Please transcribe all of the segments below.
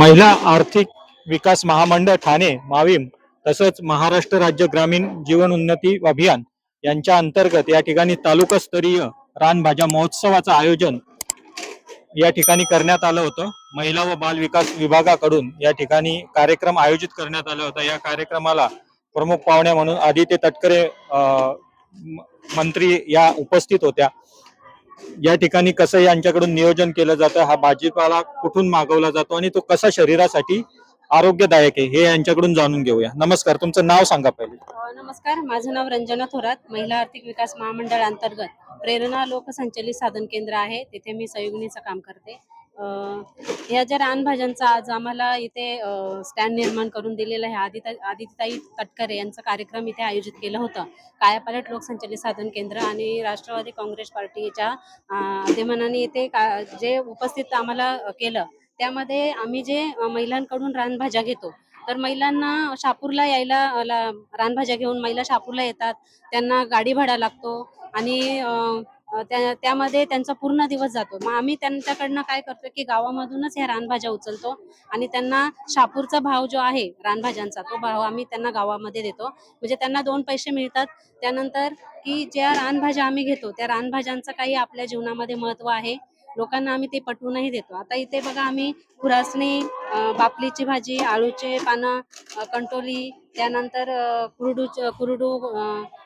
महिला आर्थिक विकास महामंडळ ठाणे माविम तसंच महाराष्ट्र राज्य ग्रामीण जीवन उन्नती अभियान यांच्या अंतर्गत या ठिकाणी तालुकास्तरीय रानभाज्या महोत्सवाचं आयोजन या ठिकाणी करण्यात आलं होतं. महिला व बाल विकास विभागाकडून या ठिकाणी कार्यक्रम आयोजित करण्यात आला होता. या कार्यक्रमाला प्रमुख पाहुण्या म्हणून आदित्य तटकरे अं, मंत्री या उपस्थित होत्या. या ठिकाणी कसं यांच्याकडून नियोजन केलं जातं हा भाजीपाला कुठून मागवला जातो आणि तो कसा शरीरासाठी आरोग्यदायक आहे हे यांच्याकडून जाणून घेऊया. नमस्कार तुमचं नाव सांगा पहिले. नमस्कार माझं नाव रंजना थोरात महिला आर्थिक विकास महामंडळ अंतर्गत प्रेरणा लोकसंचलित साधन केंद्र आहे तिथे मी संयोगनीचं काम करते. ह्या ज्या रानभाज्यांचा आज आम्हाला इथे स्टँड निर्माण करून दिलेलं आहे आदिता आदित्यताई तटकरे यांचा कार्यक्रम इथे आयोजित केलं होतं. कायापालट लोकसंचालित साधन केंद्र आणि राष्ट्रवादी काँग्रेस पार्टीच्या अ, इथे का जे उपस्थित आम्हाला केलं त्यामध्ये आम्ही जे महिलांकडून रानभाज्या घेतो तर महिलांना शापूरला यायला रानभाज्या घेऊन महिला शापूरला येतात त्यांना गाडी भाडा लागतो आणि त्यामध्ये त्यांचा पूर्ण दिवस जातो. मग आम्ही त्यांच्याकडनं काय करतो की गावामधूनच ह्या रानभाज्या उचलतो आणि त्यांना शापूरचा भाव जो आहे रानभाज्यांचा तो भाव आम्ही त्यांना गावामध्ये देतो. म्हणजे त्यांना दोन पैसे मिळतात. त्यानंतर की ज्या रानभाज्या आम्ही घेतो त्या रानभाज्यांचं काही आपल्या जीवनामध्ये महत्त्व आहे. लोकांना आम्ही ते पटवूनही देतो. आता इथे बघा आम्ही खुरासणी बापलीची भाजी आळूचे पानं कंटोली त्यानंतर कुरडू कुरडू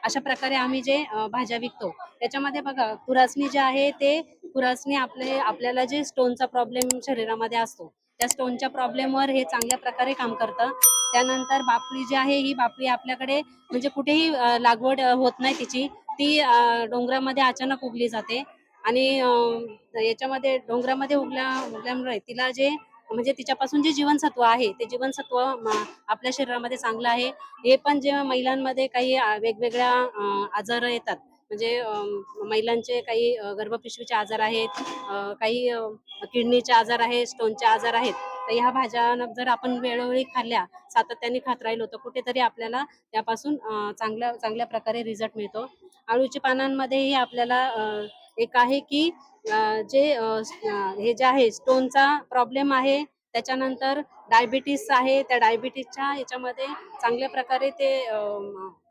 अशा प्रकारे आम्ही जे भाज्या विकतो. त्याच्यामध्ये बघा खुरासणी जे आहे ते खुरासणी आपले आपल्याला जे स्टोनचा प्रॉब्लेम शरीरामध्ये असतो त्या स्टोनच्या प्रॉब्लेमवर हे चांगल्या प्रकारे काम करतं. त्यानंतर बापली जी आहे ही बापली आपल्याकडे म्हणजे कुठेही लागवड होत नाही तिची. ती डोंगरामध्ये अचानक उगली जाते. आणि याच्यामध्ये डोंगरामध्ये उगल्या उगल्यामुळे तिला जे म्हणजे तिच्यापासून जे जीवनसत्व आहे ते जीवनसत्व आपल्या शरीरामध्ये चांगलं आहे. हे पण जेव्हा महिलांमध्ये काही वेगवेगळ्या आजार येतात. म्हणजे महिलांचे काही गर्भपिशवीचे आजार आहेत काही किडनीचे आजार आहेत स्टोनचे आजार आहेत. तर ह्या भाज्या जर आपण वेळोवेळी खाल्ल्या सातत्याने खात राहिलो तर कुठेतरी आपल्याला त्यापासून चांगल्या चांगल्या प्रकारे रिझल्ट मिळतो. आळूच्या पानांमध्येही आपल्याला एक आहे की जे हे जे आहे स्टोनचा प्रॉब्लेम आहे त्याच्यानंतर डायबिटीस आहे त्या डायबिटीसच्या याच्यामध्ये चांगल्या प्रकारे ते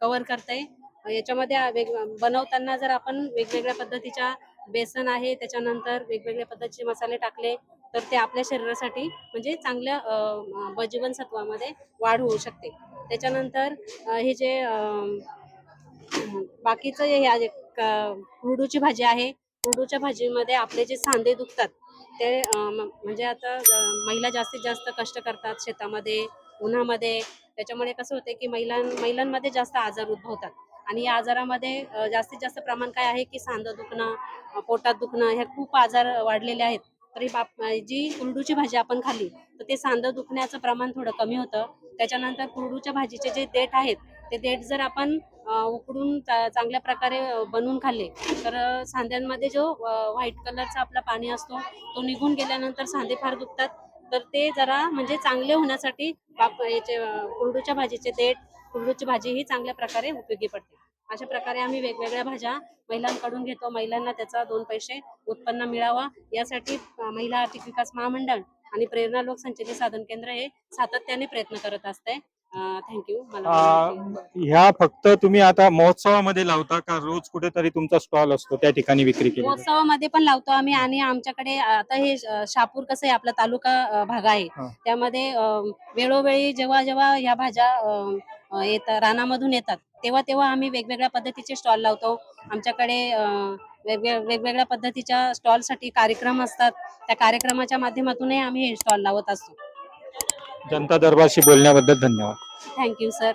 कव्हर करते याच्यामध्ये वेग बनवताना जर आपण वेगवेगळ्या पद्धतीच्या बेसन आहे त्याच्यानंतर वेगवेगळ्या पद्धतीचे मसाले टाकले तर ते आपल्या शरीरासाठी म्हणजे चांगल्या जीवनसत्वामध्ये वाढ होऊ शकते. त्याच्यानंतर हे जे बाकीचं हे आहे क- कुरडूची भाजी आहे. कुरडूच्या भाजीमध्ये आपले जे सांधे दुखतात ते म्हणजे आता महिला जास्तीत जास्त कष्ट करतात शेतामध्ये उन्हामध्ये. त्याच्यामुळे कसं होते की महिलां महिलांमध्ये जास्त आजार उद्भवतात. आणि या आजारामध्ये जास्तीत जास्त प्रमाण काय आहे की सांधं दुखणं पोटात दुखणं ह्या खूप आजार वाढलेले आहेत. तरी बाप जी कुरडूची भाजी आपण खाल्ली तर ते सांधं दुखण्याचं प्रमाण थोडं कमी होतं. त्याच्यानंतर कुरडूच्या भाजीचे जे देठ आहेत ते देठ जर आपण उकडून चांगल्या प्रकारे बनवून खाल्ले तर सांध्यांमध्ये जो व्हाईट कलरचा आपला पाणी असतो तो निघून गेल्यानंतर सांधे फार दुखतात. तर ते जरा म्हणजे चांगले होण्यासाठी याचे कुरडूच्या भाजीचे देठ कुरडूची भाजी ही चांगल्या प्रकारे उपयोगी पडते. अशा प्रकारे आम्ही वेगवेगळ्या भाज्या महिलांकडून घेतो. महिलांना त्याचा दोन पैसे उत्पन्न मिळावा. यासाठी महिला आर्थिक विकास महामंडळ आणि प्रेरणा लोकसंचलित साधन केंद्र हे सातत्याने प्रयत्न करत असते. थँक्यू ह्या फक्त तुम्ही आता महोत्सवामध्ये लावता का? रोज कुठेतरी तुमचा स्टॉल असतो त्या ठिकाणी विक्री केली? महोत्सवामध्ये पण लावतो आम्ही आणि आमच्याकडे आता हे शापूर कसं आहे आपला तालुका भाग आहे. त्यामध्ये वेळोवेळी जेव्हा जेव्हा ह्या भाज्या येतात रानामधून येतात तेव्हा तेव्हा आम्ही वेगवेगळ्या पद्धतीचे स्टॉल लावतो. आमच्याकडे वेगवेगळ्या पद्धतीच्या स्टॉलसाठी कार्यक्रम असतात. त्या कार्यक्रमाच्या माध्यमातूनही आम्ही हे स्टॉल लावत असतो. जनता दरबारशी बोलण्याबद्दल धन्यवाद. Thank you sir.